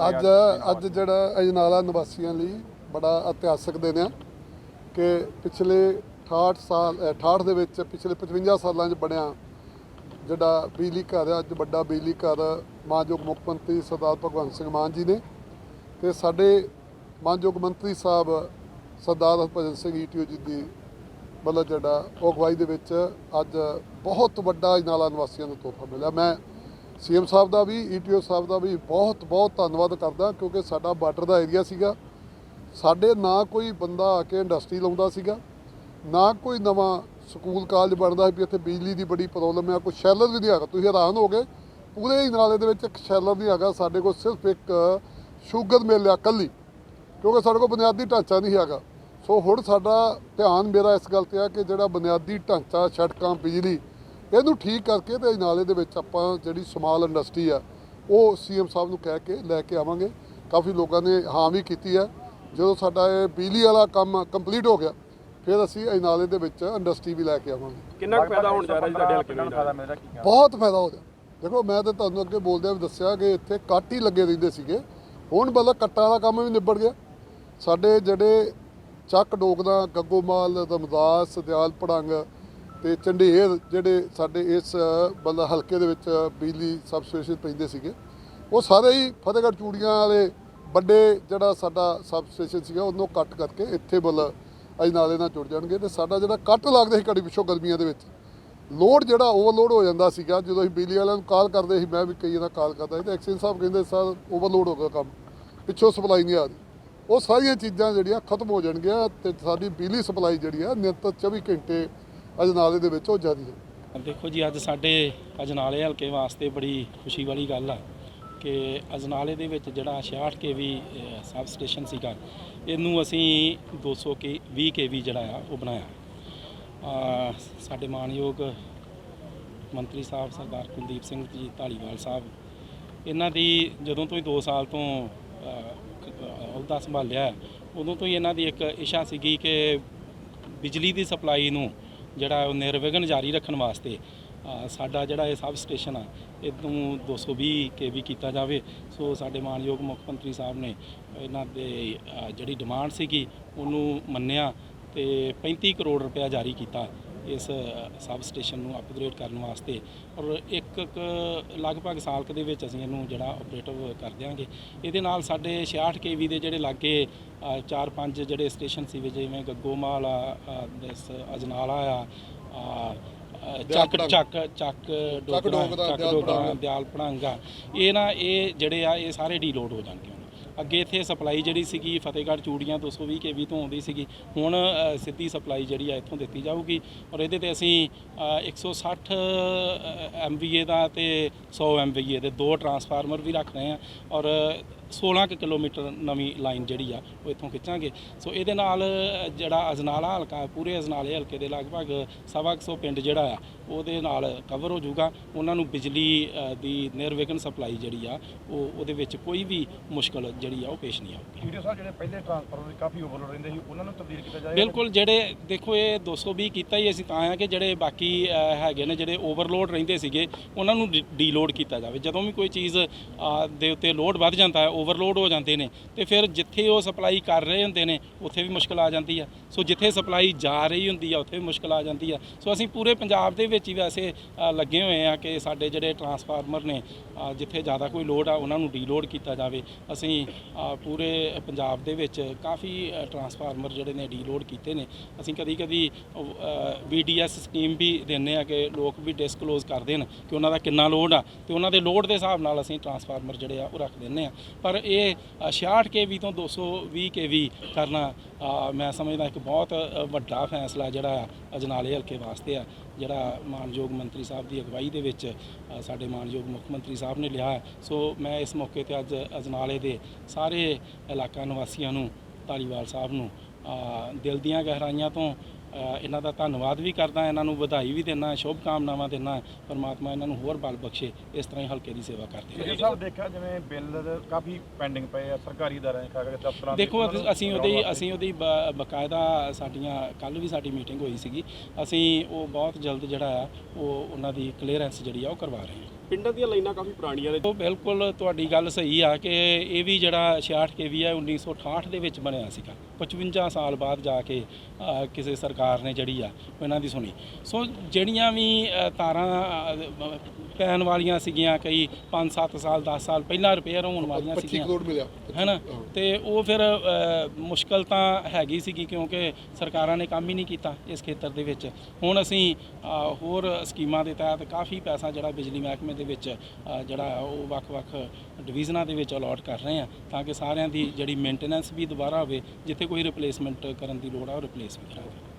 ਅੱਜ ਅੱਜ ਜਿਹੜਾ ਅਜਨਾਲਾ ਨਿਵਾਸੀਆਂ ਲਈ ਬੜਾ ਇਤਿਹਾਸਕ ਦਿਨ ਆ ਕਿ ਪਿਛਲੇ 68 ਸਾਲ ਅ, 68 ਦੇ ਵਿੱਚ ਪਿਛਲੇ 55 ਸਾਲਾਂ 'ਚ ਬਣਿਆ ਜਿਹੜਾ ਬਿਜਲੀ ਘਰ ਆ ਅੱਜ ਵੱਡਾ ਬਿਜਲੀ ਘਰ ਮਾਨਯੋਗ ਮੁੱਖ ਮੰਤਰੀ ਸਰਦਾਰ ਭਗਵੰਤ ਸਿੰਘ ਮਾਨ ਜੀ ਨੇ ਤੇ ਸਾਡੇ ਮਾਨਯੋਗ ਮੰਤਰੀ ਸਾਹਿਬ ਸਰਦਾਰ ਹਰਭਜਨ ਸਿੰਘ ਈਟੀਓ ਜੀ ਦੀ ਵੱਲੋਂ ਜਿਹੜਾ ਉਹ ਅਗਵਾਈ ਦੇ ਵਿੱਚ ਅੱਜ ਬਹੁਤ ਵੱਡਾ ਅਜਨਾਲਾ ਨਿਵਾਸੀਆਂ ਨੂੰ ਤੋਹਫਾ ਮਿਲਿਆ। ਮੈਂ ਸੀਐਮ ਸਾਹਿਬ ਦਾ ਵੀ ਈਟੀਓ ਸਾਹਿਬ ਦਾ ਵੀ ਬਹੁਤ ਬਹੁਤ ਧੰਨਵਾਦ ਕਰਦਾ ਕਿਉਂਕਿ ਸਾਡਾ ਬਾਰਡਰ ਦਾ ਏਰੀਆ ਸੀਗਾ। ਸਾਡੇ ਨਾ ਕੋਈ ਬੰਦਾ ਆ ਕੇ ਇੰਡਸਟਰੀ ਲਾਉਂਦਾ ਸੀਗਾ, ਨਾ ਕੋਈ ਨਵਾਂ ਸਕੂਲ ਕਾਲਜ ਬਣਦਾ ਸੀ ਵੀ ਇੱਥੇ ਬਿਜਲੀ ਦੀ ਬੜੀ ਪ੍ਰੋਬਲਮ ਹੈ ਕੋਈ ਸ਼ੈਲਰ ਵੀ ਨਹੀਂ ਹੈਗਾ। ਤੁਸੀਂ ਹੈਰਾਨ ਹੋ ਗਏ ਪੂਰੇ ਹੀ ਨਾਲੇ ਦੇ ਵਿੱਚ ਇੱਕ ਸ਼ੈਲਰ ਨਹੀਂ ਹੈਗਾ, ਸਾਡੇ ਕੋਲ ਸਿਰਫ ਇੱਕ ਸ਼ੂਗਰ ਮਿਲ ਆ ਕੱਲੀ ਕਿਉਂਕਿ ਸਾਡੇ ਕੋਲ ਬੁਨਿਆਦੀ ਢਾਂਚਾ ਨਹੀਂ ਹੈਗਾ। ਸੋ ਹੁਣ ਸਾਡਾ ਧਿਆਨ ਮੇਰਾ ਇਸ ਗੱਲ ਤੇ ਆ ਕਿ ਜਿਹੜਾ ਬੁਨਿਆਦੀ ਢਾਂਚਾ, ਸੜਕਾਂ, ਬਿਜਲੀ ਇਹਨੂੰ ਠੀਕ ਕਰਕੇ ਤੇ ਨਾਲੇ ਦੇ ਵਿੱਚ ਆਪਾਂ ਜਿਹੜੀ ਸਮਾਲ ਇੰਡਸਟਰੀ ਆ ਉਹ ਸੀਐਮ ਸਾਹਿਬ ਨੂੰ ਕਹਿ ਕੇ ਲੈ ਕੇ ਆਵਾਂਗੇ। ਕਾਫੀ ਲੋਕਾਂ ਨੇ ਹਾਂ ਵੀ ਕੀਤੀ ਹੈ ਜਦੋਂ ਸਾਡਾ ਇਹ ਬਿਜਲੀ ਵਾਲਾ ਕੰਮ ਕੰਪਲੀਟ ਹੋ ਗਿਆ ਫਿਰ ਅਸੀਂ ਇਹ ਨਾਲੇ ਦੇ ਵਿੱਚ ਇੰਡਸਟਰੀ ਵੀ ਲੈ ਕੇ ਆਵਾਂਗੇ। ਕਿੰਨਾ ਪੈਦਾ ਹੋਣ ਜਾ ਰਿਹਾ ਜੀ ਤੁਹਾਡੇ ਹਲਕੇ ਦੇ ਫਾਇਦਾ ਵਿੱਚ ਮਿਲਦਾ ਕੀ? ਬਹੁਤ ਫਾਇਦਾ ਹੋ ਗਿਆ ਦੇਖੋ ਮੈਂ ਤਾਂ ਤੁਹਾਨੂੰ ਅੱਗੇ ਬੋਲਦਿਆਂ ਵੀ ਦੱਸਿਆ ਕਿ ਇੱਥੇ ਕੱਟ ਹੀ ਲੱਗੇ ਰਹਿੰਦੇ ਸੀਗੇ। ਹੁਣ ਬਲਾ ਕੱਟਾਂ ਦਾ ਕੰਮ ਵੀ ਨਿਬੜ ਗਿਆ। ਸਾਡੇ ਜਿਹੜੇ ਚੱਕ ਡੋਗਦਾ ਗੱਗੋਮਾਲ ਰਮਦਾਸ ਦਿਆਲ ਪੜੰਗ ਤੇ ਚੰਡੇਰ ਜਿਹੜੇ ਸਾਡੇ ਇਸ ਬਲਾ ਹਲਕੇ ਦੇ ਵਿੱਚ ਬਿਜਲੀ ਸਬ ਸਟੇਸ਼ਨ ਪੈਂਦੇ ਸੀਗੇ, ਉਹ ਸਾਰੇ ਹੀ ਫਤਿਹਗੜ੍ਹ ਚੂੜੀਆਂ ਵਾਲੇ ਵੱਡੇ ਜਿਹੜਾ ਸਾਡਾ ਸਬ ਸਟੇਸ਼ਨ ਸੀਗਾ, ਉਹਨੂੰ ਕੱਟ ਕਰਕੇ ਇੱਥੇ ਬਲ ਅਜ ਨਾਲੇ ਨਾਲ ਜੁੜ ਜਾਣਗੇ ਤੇ ਸਾਡਾ ਜਿਹੜਾ ਕੱਟ ਲੱਗਦਾ ਸੀ ਘੜੀ ਪਿੱਛੋਂ ਗਰਮੀਆਂ ਦੇ ਵਿੱਚ, ਲੋਡ ਜਿਹੜਾ ਓਵਰਲੋਡ ਹੋ ਜਾਂਦਾ ਸੀਗਾ, ਜਦੋਂ ਅਸੀਂ ਬਿਜਲੀ ਵਾਲਿਆਂ ਨੂੰ ਕਾਲ ਕਰਦੇ ਸੀ, ਮੈਂ ਵੀ ਕਈ ਵਾਰ ਕਾਲ ਕਰਦਾ ਸੀ ਤੇ ਐਕਸ਼ਨ ਸਾਹਿਬ ਕਹਿੰਦੇ ਸਰ ਓਵਰਲੋਡ ਹੋ ਗਿਆ ਕੰਮ, ਪਿੱਛੋਂ ਸਪਲਾਈ ਨਹੀਂ ਆ ਰਹੀ। ਉਹ ਸਾਰੀਆਂ ਚੀਜ਼ਾਂ ਜਿਹੜੀਆਂ ਖਤਮ ਹੋ ਜਾਣਗੀਆਂ ਤੇ ਸਾਡੀ ਬਿਜਲੀ ਸਪਲਾਈ ਜਿਹੜੀ ਆ ਨਿਰੰਤਰ 24 ਘੰਟੇ ਅਜਨਾਲੇ ਦੇ ਵਿੱਚ ਉਹ ਜਾਰੀ ਹੈ। ਦੇਖੋ ਜੀ, ਅੱਜ ਸਾਡੇ ਅਜਨਾਲੇ ਹਲਕੇ ਵਾਸਤੇ ਬੜੀ ਖੁਸ਼ੀ ਵਾਲੀ ਗੱਲ ਆ ਕਿ ਅਜਨਾਲੇ ਦੇ ਵਿੱਚ ਜਿਹੜਾ 66 ਕੇਵੀ ਸਬ ਸਟੇਸ਼ਨ ਸੀਗਾ, ਇਹਨੂੰ ਅਸੀਂ 200 ਕੇ 20 ਕੇਵੀ ਜਿਹੜਾ ਆ, ਉਹ ਬਣਾਇਆ। ਆ, ਸਾਡੇ ਮਾਨਯੋਗ ਮੰਤਰੀ ਸਾਹਿਬ ਸਰਦਾਰ ਕੁਲਦੀਪ ਸਿੰਘ ਜੀ ਢਾਲੀਵਾਲ ਸਾਹਿਬ, ਇਹਨਾਂ ਦੀ ਜਦੋਂ ਤੋਂ ਹੀ 2 ਸਾਲ ਤੋਂ ਅਹੁਦਾ ਸੰਭਾਲਿਆ, ਉਦੋਂ ਤੋਂ ਹੀ ਇਹਨਾਂ ਦੀ ਇੱਕ ਇਸ਼ਾ ਸੀਗੀ ਕਿ ਬਿਜਲੀ ਦੀ ਸਪਲਾਈ ਨੂੰ ਜਿਹੜਾ ਉਹ ਨਿਰਵਿਘਨ ਜਾਰੀ ਰੱਖਣ ਵਾਸਤੇ ਸਾਡਾ ਜਿਹੜਾ ਇਹ ਸਬ ਸਟੇਸ਼ਨ ਆ ਇਹਨੂੰ 220 ਕੇਵੀ ਕੀਤਾ ਜਾਵੇ। ਸੋ ਸਾਡੇ ਮਾਨਯੋਗ ਮੁੱਖ ਮੰਤਰੀ ਸਾਹਿਬ ਨੇ ਇਹਨਾਂ ਦੇ ਜਿਹੜੀ ਡਿਮਾਂਡ ਸੀਗੀ, ਉਹਨੂੰ ਮੰਨਿਆ ਤੇ 35 ਕਰੋੜ ਰੁਪਇਆ ਜਾਰੀ ਕੀਤਾ। ਇਸ ਸਬ ਸਟੇਸ਼ਨ ਨੂੰ ਅਪਗ੍ਰੇਡ ਕਰਨ ਵਾਸਤੇ ਔਰ ਇੱਕ ਕੁ ਲਗਭਗ ਸਾਲ ਕੁ ਦੇ ਵਿੱਚ ਅਸੀਂ ਇਹਨੂੰ ਜਿਹੜਾ ਆਪਰੇਟਿਵ ਕਰ ਦਿਆਂਗੇ ਇਹਦੇ ਨਾਲ ਸਾਡੇ 66 ਕੇਵੀ ਦੇ ਜਿਹੜੇ ਲਾਗੇ ਚਾਰ ਪੰਜ ਜਿਹੜੇ ਸਟੇਸ਼ਨ ਸੀ ਜਿਵੇਂ ਗੱਗੋਮਾਲ ਆ ਅਜਨਾਲਾ ਆ ਚੱਕ। ਚੱਕ ਚੱਕ ਡੋਗਰਾ, ਚੱਕ ਪੜੰਗ। ਦਿਆਲ ਪੜਾਂਗਾ ਇਹ ਨਾ ਇਹ ਜਿਹੜੇ ਆ ਇਹ ਸਾਰੇ ਡੀਲੋਡ ਹੋ ਜਾਣਗੇ ਅੱਗੇ ਇੱਥੇ ਸਪਲਾਈ ਜਿਹੜੀ ਸੀਗੀ ਫਤਿਹਗੜ੍ਹ ਚੂੜੀਆਂ 220 ਕੇਵੀ ਤੋਂ ਆਉਂਦੀ ਸੀਗੀ ਹੁਣ ਸਿੱਧੀ ਸਪਲਾਈ ਜਿਹੜੀ ਆ ਇੱਥੋਂ ਦਿੱਤੀ ਜਾਊਗੀ ਔਰ ਇਹਦੇ ਤੇ ਅਸੀਂ ਅ, 160 ਐਮਵੀਏ ਦਾ ਤੇ 100 ਐਮਵੀਏ ਦੇ ਦੋ ਟਰਾਂਸਫਾਰਮਰ ਵੀ ਰੱਖ ਰਹੇ ਆ ਔਰ 16 ਕੁ ਕਿਲੋਮੀਟਰ ਨਵੀਂ ਲਾਈਨ ਜਿਹੜੀ ਆ ਉਹ ਇੱਥੋਂ ਖਿੱਚਾਂਗੇ। ਸੋ ਇਹਦੇ ਨਾਲ ਜਿਹੜਾ ਅਜਨਾਲਾ ਹਲਕਾ ਪੂਰੇ ਅਜਨਾਲੇ ਹਲਕੇ ਦੇ ਲਗਭਗ ਸਵਾ ਕੁ ਸੌ ਪਿੰਡ ਜਿਹੜਾ ਆ ਉਹਦੇ ਨਾਲ ਕਵਰ ਹੋ ਜਾਊਗਾ। ਉਹਨਾਂ ਨੂੰ ਬਿਜਲੀ ਦੀ ਨਿਰਵਿਘਨ ਸਪਲਾਈ ਜਿਹੜੀ ਆ ਉਹ ਉਹਦੇ ਵਿੱਚ ਕੋਈ ਵੀ ਮੁਸ਼ਕਲ ਜਿਹੜੀ ਆ ਉਹ ਪੇਸ਼ ਨਹੀਂ ਆਊਗੀ। ਵੀਡੀਓ ਸਾਹਿਬ ਜਿਹੜੇ ਪਹਿਲੇ ਟਰਾਂਸਫਾਰਮਰ ਕਾਫੀ ਓਵਰਲੋਡ ਰਹਿੰਦੇ ਸੀ ਉਹਨਾਂ ਨੂੰ ਤਬਦੀਲ ਕੀਤਾ ਜਾਏ ਬਿਲਕੁਲ ਜਿਹੜੇ ਦੇਖੋ ਇਹ 220 ਕੀਤਾ ਹੀ ਅਸੀਂ ਤਾਂ ਆ ਕਿ ਜਿਹੜੇ ਬਾਕੀ ਹੈਗੇ ਨੇ ਜਿਹੜੇ ਓਵਰਲੋਡ ਰਹਿੰਦੇ ਸੀਗੇ ਉਹਨਾਂ ਨੂੰ ਡੀਲੋਡ ਕੀਤਾ ਜਾਵੇ। ਜਦੋਂ ਵੀ ਕੋਈ ਚੀਜ਼ ਦੇ ਉੱਤੇ ਲੋਡ ਵੱਧ ਜਾਂਦਾ ਹੈ ਓਵਰਲੋਡ ਹੋ ਜਾਂਦੇ ਨੇ ਤੇ ਫਿਰ ਜਿੱਥੇ ਉਹ ਸਪਲਾਈ ਕਰ ਰਹੇ ਹੁੰਦੇ ਨੇ, ਉੱਥੇ ਵੀ ਮੁਸ਼ਕਲ ਆ ਜਾਂਦੀ ਆ। ਸੋ ਜਿੱਥੇ ਸਪਲਾਈ ਜਾ ਰਹੀ ਹੁੰਦੀ ਆ, ਉੱਥੇ ਵੀ ਮੁਸ਼ਕਲ ਆ ਜਾਂਦੀ ਆ। ਸੋ ਅਸੀਂ ਪੂਰੇ ਪੰਜਾਬ ਦੇ ਵਿੱਚ ਹੀ ਵੈਸੇ ਲੱਗੇ ਹੋਏ ਆ ਕਿ ਸਾਡੇ ਜਿਹੜੇ ਟਰਾਂਸਫਾਰਮਰ ਨੇ ਜਿੱਥੇ ਜ਼ਿਆਦਾ ਕੋਈ ਲੋਡ ਆ, ਉਹਨਾਂ ਨੂੰ ਡੀਲੋਡ ਕੀਤਾ ਜਾਵੇ। ਅਸੀਂ ਪੂਰੇ ਪੰਜਾਬ ਦੇ ਵਿੱਚ ਕਾਫੀ ਟਰਾਂਸਫਾਰਮਰ ਜਿਹੜੇ ਨੇ ਡੀਲੋਡ ਕੀਤੇ ਨੇ। ਅਸੀਂ ਕਦੀ ਕਦੀ ਵੀਡੀਐਸ ਸਕੀਮ ਵੀ ਦਿੰਨੇ ਆ ਕਿ ਲੋਕ ਵੀ ਡਿਸਕਲੋਜ਼ ਕਰ ਦੇਣ ਕਿ ਉਹਨਾਂ ਦਾ ਕਿੰਨਾ ਲੋਡ ਆ। ਤੇ ਉਹਨਾਂ ਦੇ ਲੋਡ ਦੇ ਹਿਸਾਬ ਨਾਲ ਅਸੀਂ ਟਰਾਂਸਫਾਰਮਰ ਜਿਹੜੇ ਆ, ਉਹ ਰੱਖ ਦਿੰਨੇ ਆ। ਪਰ ਪਰ ਇਹ ਅ, 66 ਕੇਵੀ ਤੋਂ 220 ਕੇਵੀ ਕਰਨਾ ਮੈਂ ਸਮਝਦਾ ਇੱਕ ਬਹੁਤ ਵੱਡਾ ਫੈਸਲਾ ਜਿਹੜਾ ਆ ਅਜਨਾਲੇ ਹਲਕੇ ਵਾਸਤੇ ਆ ਜਿਹੜਾ ਮਾਨਯੋਗ ਮੰਤਰੀ ਸਾਹਿਬ ਦੀ ਅਗਵਾਈ ਦੇ ਵਿੱਚ ਸਾਡੇ ਮਾਨਯੋਗ ਮੁੱਖ ਮੰਤਰੀ ਸਾਹਿਬ ਨੇ ਲਿਆ ਸੋ ਮੈਂ ਇਸ ਮੌਕੇ ਤੇ ਅੱਜ ਅਜਨਾਲੇ ਦੇ ਸਾਰੇ ਇਲਾਕਾ ਨਿਵਾਸੀਆਂ ਨੂੰ ਧਾਲੀਵਾਲ ਸਾਹਿਬ ਨੂੰ ਦਿਲ ਦੀਆਂ ਗਹਿਰਾਈਆਂ ਤੋਂ ਇਹਨਾਂ ਦਾ ਧੰਨਵਾਦ ਵੀ ਕਰਦਾ ਇਹਨਾਂ ਨੂੰ ਵਧਾਈ ਵੀ ਦਿੰਦਾ ਸ਼ੁਭ ਕਾਮਨਾਵਾਂ ਦਿੰਦਾ ਪਰਮਾਤਮਾ ਇਹਨਾਂ ਨੂੰ ਹੋਰ ਬਲ ਬਖਸ਼ੇ ਇਸ ਤਰ੍ਹਾਂ ਹੀ ਹਲਕੇ ਦੀ ਸੇਵਾ ਕਰਦੇ ਰਹੇ। ਸਾਹਿਬ ਦੇਖਿਆ ਜਿਵੇਂ ਬਿੱਲ ਕਾਫੀ ਪੈਂਡਿੰਗ ਪਏ ਆ ਸਰਕਾਰੀ ਅਦਾਰਿਆਂ ਦੇ ਖਾਗੇ ਦਫ਼ਤਰਾਂ ਦੇ, ਦੇਖੋ ਅਸੀਂ ਉਹਦੀ ਅਸੀਂ ਉਹਦੀ ਬਕਾਇਦਾ ਸਾਡੀਆਂ ਕੱਲ ਵੀ ਸਾਡੀ ਮੀਟਿੰਗ ਹੋਈ ਸੀਗੀ ਅਸੀਂ ਉਹ ਬਹੁਤ ਜਲਦ ਜਿਹੜਾ ਆ ਉਹ ਉਹਨਾਂ ਦੀ ਕਲੀਅਰੈਂਸ ਜਿਹੜੀ ਆ ਉਹ ਕਰਵਾ ਰਹੇ ਹਾਂ। ਪਿੰਡਾਂ ਦੀਆਂ ਲਾਈਨਾਂ ਕਾਫੀ ਪੁਰਾਣੀਆਂ ਨੇ। ਉਹ ਬਿਲਕੁਲ ਤੁਹਾਡੀ ਗੱਲ ਸਹੀ ਆ ਕਿ ਇਹ ਵੀ ਜਿਹੜਾ 66 ਕੇਵੀ ਹੈ 1968 ਦੇ ਵਿੱਚ ਬਣਿਆ ਸੀਗਾ। 55 ਸਾਲ ਬਾਅਦ ਜਾ ਕੇ ਕਿਸੇ ਸਰਕਾਰ ਨੇ ਜਿਹੜੀ ਆ ਉਹ ਇਹਨਾਂ ਦੀ ਸੁਣੀ। ਸੋ ਜਿਹੜੀਆਂ ਵੀ ਤਾਰਾਂ ਪੈਣ ਵਾਲੀਆਂ ਸੀਗੀਆਂ ਕਈ 5-7 ਸਾਲ 10 ਸਾਲ ਪਹਿਲਾਂ ਰਿਪੇਅਰ ਹੋਣ ਵਾਲੀਆਂ 25 ਸੀਗੀਆਂ। ਕਰੋੜ ਮਿਲਿਆ। ਹੈਨਾ? ਤੇ ਉਹ ਫਿਰ ਮੁਸ਼ਕਲ ਤਾਂ ਹੈਗੀ ਸੀਗੀ ਕਿਉਂਕਿ ਸਰਕਾਰਾਂ ਨੇ ਕੰਮ ਹੀ ਨਹੀਂ ਕੀਤਾ ਇਸ ਖੇਤਰ ਦੇ ਵਿੱਚ। ਹੁਣ ਅਸੀਂ ਹੋਰ ਸਕੀਮਾਂ ਦੇ ਤਹਿਤ ਕਾਫੀ ਪੈਸਾ ਜਿਹੜਾ ਬਿਜਲੀ ਮਹਿਕਮੇ ਦੇ ਵਿੱਚ ਜਿਹੜਾ ਉਹ ਵੱਖ-ਵੱਖ ਡਿਵੀਜ਼ਨਾਂ ਦੇ ਵਿੱਚ ਅਲਾਟ ਕਰ ਰਹੇ ਆ ਤਾਂ ਕਿ ਸਾਰਿਆਂ ਦੀ ਜਿਹੜੀ ਮੇਨਟੇਨੈਂਸ ਵੀ ਦੁਬਾਰਾ ਹੋਵੇ, ਜਿੱਥੇ ਕੋਈ ਰਿਪਲੇਸਮੈਂਟ ਕਰਨ ਦੀ ਲੋੜ ਆ, ਉਹ ਰਿਪਲੇਸ ਵੀ ਕਰਾਂਗੇ।